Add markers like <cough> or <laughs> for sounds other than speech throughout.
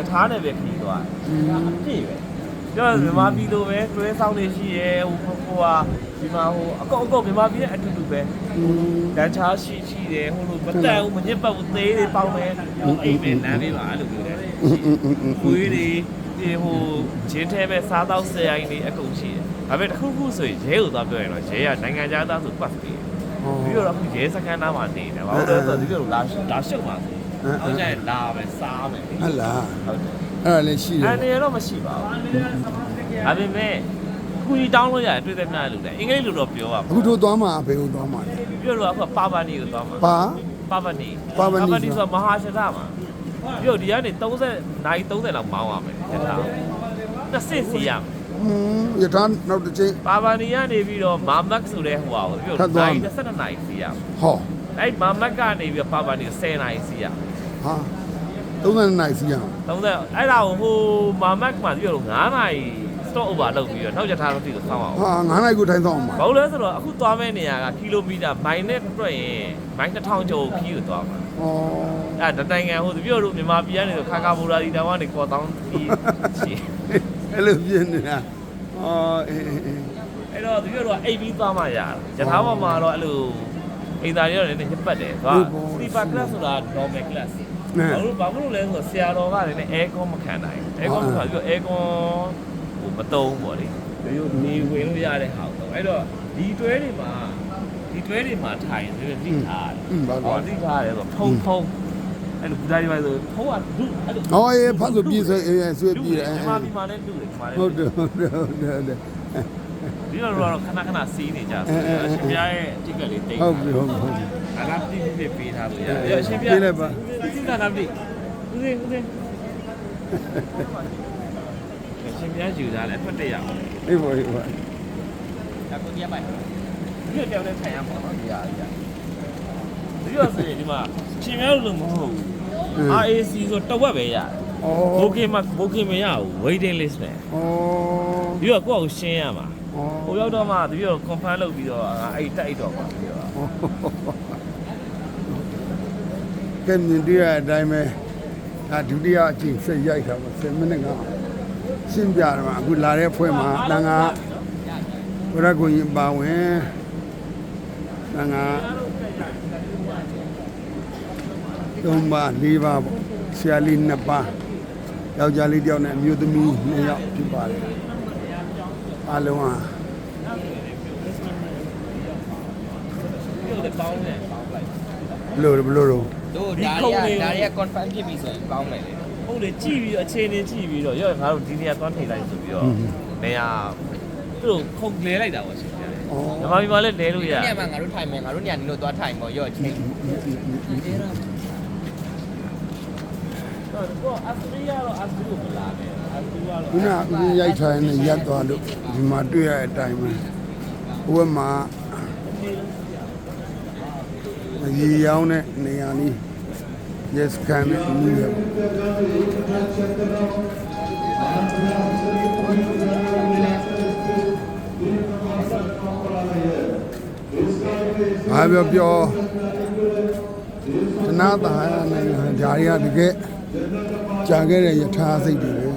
ရထားနဲ့ပဲခီးသွားတယ်အပြည့်ပဲပြောရမြန်မာပြည်လိုပဲတွဲဆောင်နေရှိရဲဟိုဟိုဟာဒီမှာဟိုအကောက်အကောက်မြန်မာပြည်နဲ့အတူတူပဲတန်းချားရှိရှိတယ်ဟိုလိုမတန်ဘူးမညစ်ပတ်ဘူးသေးတွေပေါင်းမယ်အိမ်ပဲလမ်းလေးပါအဲ့လိုမျိုးတယ်ခွေးတွေဒီဟိုဂျင်းထဲပဲစားတော့ဆယ်ရိုင်းတွေအကုန်ရှိတယ်ဒါပေမဲ့တစ်ခုခုဆိုရင်ရဲကိုသွားပြောရင်တော့ရဲကနိုင်ငံခြားသားဆိုပတ်ပြီးပြီးတော့အခုရဲစခန်းသားမှာနေတယ်ဘာလို့လဲဆိုတော့ဒီလိုလာလာရှုပ်ပါဆို ဟုတ်ကြရင်လာပဲစားမယ်လေဟုတ်လားဟုတ်တယ်အဲ့ဒါလည်းရှိတယ်အန်ရတော့မရှိပါဘူး။ဒါပေမဲ့ခုကြီးတောင်းလို့ရတယ်တွေ့တဲ့များလို့လည်းအင်္ဂလိပ်လိုတော့ပြောပါအခုတို့သွားမှာဘယ်ကိုသွားမှာလဲပြောလို့အခုပါပါနီကိုသွားမှာပါပါပါနီပါပါနီဆိုမဟာရှတမှာပြောဒီကနေ30နိုင်30လောက်မောင်းရမယ်တထားတစ်စစ်စီရမယ်ဟွန်းရထားနောက်တစ်ချိန်ပါပါနီကနေပြီးတော့မာမက်ဆိုတဲ့ဟိုဟာကိုပြောထပ်သွားနိုင်မယ်22နိုင်စီရမယ်ဟောအဲ့မာမက်ကနေပြီးတော့ပါပါနီကို10နိုင်စီရမယ် ဟာ30နိုင်စီရအောင်30အဲ့ဒါကိုဟိုမာမက်မှာပြောလို့9နိုင် stop over လုပ်ပြီးတော့နောက်ကျထားလို့ဒီကိုဆောင်းအောင်ဟာ9နိုင်ကိုထိုင်ဆောင်မှာဘာလို့လဲဆိုတော့အခုသွားမယ့်နေရာကကီလိုမီတာမိုင်နဲ့တွက်ရင်မိုင်2000ကျော်ခီးကိုသွားမှာဩအဲ့ဒါနိုင်ငံဟိုတပြို့တို့မြန်မာပြည်ကနေဆိုခါကာဘူရာဒီတောင်ကနေကော်တောင်းခီးရှိအဲ့လိုပြင်းနေတာအော်အေးအေးအေးအဲ့တော့တပြို့တို့ကအိပ်ပြီးသွားမှရတာယထာပေါ်မှာတော့အဲ့လိုအိမ်သားတွေတော့လည်းညပတ်တယ်သွားစလီပါ class ဆိုတာ normal class ဘာလို့ဘာလို့လဲဆိုတော့ဆရာတော်ကလည်း aircon မခံနိုင် aircon မခံပြီးတော့ aircon ဟိုမတုံးပေါ့လေရိုးနေဝင်လို့ရတဲ့ဟာတော့အဲ့တော့ဒီတွဲတွေမှာဒီတွဲတွေမှာထိုင်နေပြီးထားတယ်อืมဘာဟောလို့တိထားတယ်ဆိုဖုံဖုံအဲ့လိုဘူဒါရီပါဆိုဖုံးကဒုအဲ့လိုဟောအေးဖတ်ဆိုပြေးဆွဲအေးဆွဲပြေးတယ်ဒီမှာဒီမှာလည်းဒုတယ်ဒီမှာလည်းဟုတ်တယ်ဟုတ်တယ်ဟုတ်တယ်ဟုတ်တယ် ဒီလိုတော့ခဏခဏစီးနေကြဆိုတော့အရှင်ပြားရဲ့အတိတ်ကလေးတိတ်ဟုတ်ပြီဟုတ်ပြီဟုတ်ပြီအလားတိတိပြပေးထားလို့ရတယ်အရှင်ပြားပြေးလိုက်ပါစီးတာနာပြီဦးစင်းဦးစင်းအရှင်ပြားယူထားတယ်အဖက်တက်ရအောင်အေးပါအေးပါဒါကိုပြပိုက်ဒီကြောင်နဲ့ထိုင်ရမှာနော်ဒီဟာဒီဟာဒီရောဆိုရင်ဒီမှာရှင်ပြားလို့မဟုတ်ဘူး RAC ဆိုတဝက်ပဲရတယ်ဩဘိုကင်မှာဘိုကင်မရဘူး waiting list နဲ့ဩပြီးတော့ကိုယ့်ကိုရှင်းရမှာဩ ဟိုရောက်တော့မှတပြီးတော့ confirm လုပ်ပြီးတော့အဲ့တိုက်တော့မှာပြီးတော့ကဲမြင်တွေ့ရတဲ့အတိုင်းပဲဒါဒုတိယအချိန်ဆက်ရိုက်တာပါ10မိနစ်ကရှင်းပြတယ်မှာအခုလာတဲ့ဖွဲ့မှာတန်ခါဘရကုရင်ပါဝင်တန်ခါသုံးပါး၄ပါးပေါ့ဆရာလေးနှစ်ပါးယောက်ျားလေးတစ်ယောက်နဲ့အမျိုးသမီးနှစ်ယောက်ဖြစ်ပါတယ် အလုံးဟာပြီးတော့ပေါင်းနေပေါင်းလိုက်ဘလို့ဘလို့တော့တို့ဒီဒါခုံရီလေးကဒါရီက confirm ဖြစ်ပြီဆိုရင်ကောင်းတယ်လေဟုတ်လေကြည့်ပြီးတော့အခြေအနေကြည့်ပြီးတော့ရောငါတို့ဒီနေရာသွားထိလိုက်ဆိုပြီးတော့နေရာသူတို့ခုန်လဲလိုက်တာပေါ့ရှင်ပြတယ်ဩမြန်မာပြည်မှာလည်းလဲလို့ရဒီနေရာမှာငါတို့ထိုင်မယ်ငါတို့နေရာနေလို့သွားထိုင်ပေါ့ရော့ချင်းတော့အစရီးကတော့အစရီးကိုမလာနဲ့အစရီးကတော့ ခုနကဦးရိုက်ထိုင်နေရက်သွားလို့ဒီမှာတွေ့ရတဲ့အတိုင်းပဲဟိုဘက်မှာရေရောင်းတဲ့နေရာလေး yes ခံတဲ့နေရာဘာပြောပြောတနာတာရနိုင်ငံဓာရီကတကယ်ကြာခဲ့တဲ့ယထာစိတ်တွေပဲ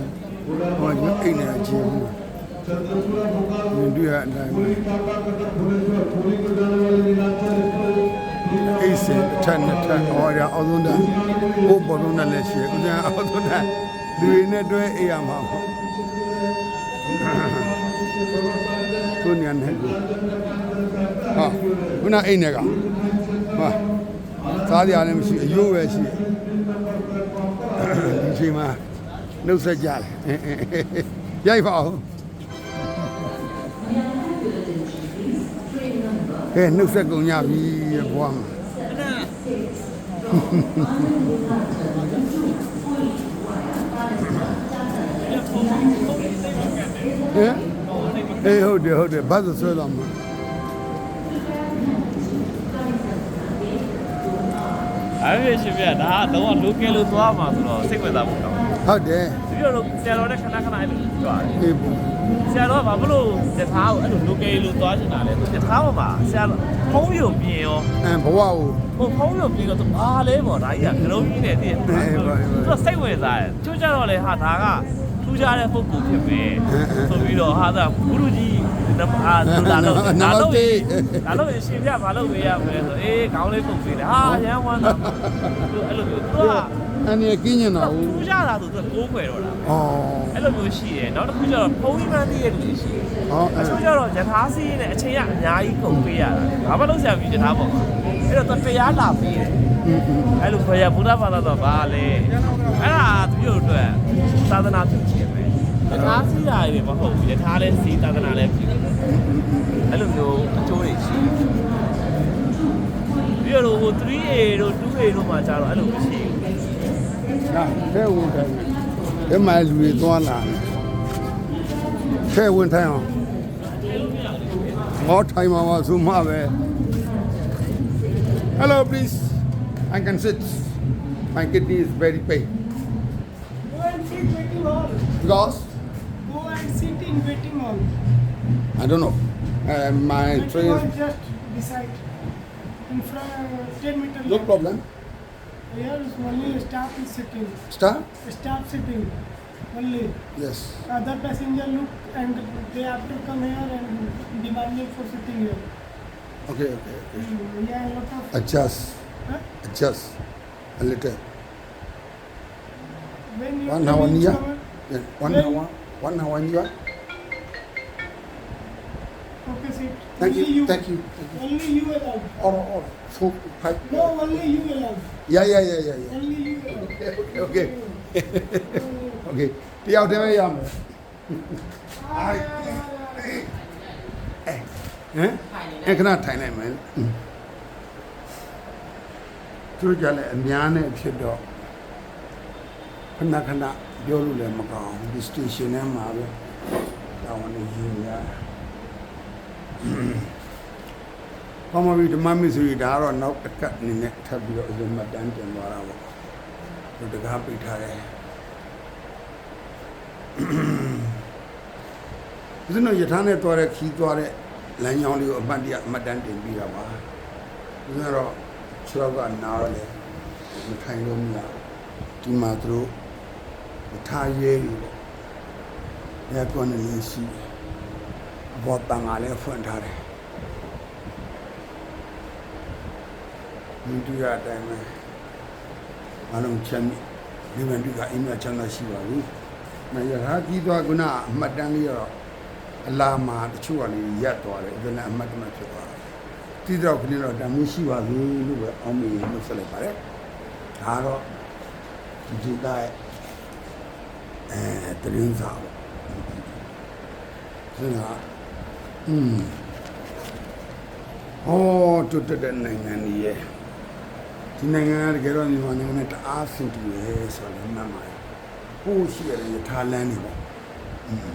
ဟောဒီအိမ်နေချင်းမြင်တွေ့ရတဲ့အတိုင်းပဲအိတ်စင်ထက်နဲ့ထက်ဟောရအောင်ဆုံးတာဟိုဘောလုံးနဲ့လည်းရှိဦးဇင်းအောင်ဆုံးတာလူတွေနဲ့တွဲအေးရမှာပေါ့ကိုညံနေဟာခုနအိမ်နေကဟာစားကြလည်းမရှိအယိုးပဲရှိတယ်ဒီချိန်မှာ နှုတ်ဆက်ကြတယ်ရိုက်ပါဦးကဲနှုတ်ဆက်ကုန်ကြပြီဘွားမှာဟဲ့အေးဟုတ်တယ်ဟုတ်တယ်ဘာလို့ဆွဲတော့မှာအဲ့ဒီရှင်ပြဒါကတော့ local လို့သွားမှာဆိုတော့စိတ်ဝင်စားဖို့ကောင်းတယ် ဟုတ်တယ်တပည့်တော်ဆရာတော်နဲ့ခဏခဏအဲ့လိုကြွားတယ်အေးပေါ့ဆရာတော်ကဘာဖြစ်လို့တထားကိုအဲ့လို local လို့သွားချင်တာလဲသူတထားပေါ်မှာဆရာတော်ဖုံးရုံပြင်ရောအဲဘဝကိုဟိုဖုံးရုံပြင်တော့သူဘာလဲပေါ့ဒါကြီးကကလုံးကြီးနဲ့တည်းအေးပါအေးပါသူကစိတ်ဝင်စားတယ်ချိုးကြတော့လေဟာဒါက ထူးခြားတဲ့ပုံကူဖြစ်ပဲဆိုပြီးတော့ဟာသာဘုရုကြီးနမအာသူလာတော့လာတော့လာတော့ရှင်ပြဘာလုပ်ပေးရမလဲဆိုအေးခေါင်းလေးပုတ်ပေးတယ်ဟာရမ်းဝမ်းသာသူအဲ့လိုမျိုးသူကအနေကင်းနေတာဟုတ်ထူးခြားတာဆိုသူကကိုးခွေတော့တာဩအဲ့လိုမျိုးရှိတယ်နောက်တစ်ခုကျတော့ဖုန်းကြီးမှန်းသိတဲ့လူတွေရှိတယ်ဟောအချို့ကျတော့ယထာစီးနဲ့အချိန်ကအများကြီးကုန်ပေးရတာဘာမှလုပ်ဆရာပြီးယထာပေါ့အဲ့တော့သူတရားလာပေးတယ်အဲ့လိုခေါ်ရဘုရားဘာသာတော့ဘာလဲအဲ့ဒါသူတို့အတွက် သာသနာပြုခြင်းပဲယထာစီးတာတွေမဟုတ်ဘူးယထာလည်းစီးသာသနာလည်းပြုအဲ့လိုမျိုးအကျိုးတွေရှိတယ်ပြီးတော့ဟို 3A တို့ 2A တို့မှာကျတော့အဲ့လိုမရှိဘူးဒါဖဲဝင်တိုင်းဘယ်မှာလူတွေသွားလာဖဲဝင်တိုင်းအောင်ဟောထိုင်မှာပါဆိုမှပဲ Hello please I can sit my kidney is very pain because Go and sit in waiting hall. I don't know uh, my Waiting train hall just beside. In front, 10 meter. no left. problem Here is only staff is sitting. start Staff sitting. Only. yes Other passenger look and they have to come here and demanding for sitting here. okay okay, okay. Mm, Yeah, lot of. adjust Huh? adjust a little When you one hour in near summer, yeah, one When- hour one hour near Okay, sit. thank only you thank you thank you Only you allowed. all all four five No, only you allowed. yeah yeah yeah yeah yeah Only you allowed. <laughs> okay okay <laughs> okay တယောက်တည်းပဲရမယ်<laughs> ဟမ်အခဏထိုင်လိုက်မယ်သူတို့ကြလည်းအများနဲ့ဖြစ်တော့ ခဏခဏပြောလို့လည်းမကောင်းဘူးဒီ station ထဲမှာပဲတောင်းနေရင်းရဘာမှမပြီးဓမ္မမစ္စရိဒါကတော့နောက်တစ်ကတ်အနေနဲ့ထပ်ပြီးတော့အရင်မှတ်တမ်းတင်သွားတာပေါ့ဒီတကားပိတ်ထားတယ်ဦးဇင်းတို့ယထာနဲ့တွားတဲ့ခီးတွားတဲ့လမ်းကြောင်းလေးကိုအမှတ်တရအမှတ်တမ်းတင်ပြီးတာပါဦးဇင်းကတော့ခြေတော့ကနားရလေမထိုင်လို့မရဘူးဒီမှာသူတို့မ ထားရဲဘူးပေါ့အဲကွန်နေလေးရှိတယ်ဘောတန်ကလည်းဖွင့်ထားတယ်ဒီတူရအတိုင်းပဲအလုံးချမ်းဒီမန်ဒီကအင်းမြချမ်းသာရှိပါဘူးမရဟာကြီးသွားကုနာအမှတ်တမ်းလေးတော့အလာမှာတချို့ကလည်းရက်သွားတယ်ဒါလည်းအမှတ်တမ်းဖြစ်သွားတယ်တီးတော့ခလေးတော့တမှုရှိပါဘူးလို့ပဲအောင်းမေလို့ဆက်လိုက်ပါတယ်ဒါတော့ဒီဒီက အဲတရင်စားပေါ့ဒါကอืมဟောတွတ်တက်တဲ့နိုင်ငံကြီးရဲ့ဒီနိုင်ငံကတကယ်တော့မြန်မာနိုင်ငံနဲ့တအားဆင်တူရဲဆိုတော့မှတ်ပါတယ်ဟိုးရှိရတဲ့ထားလန်းနေပေါ့อืม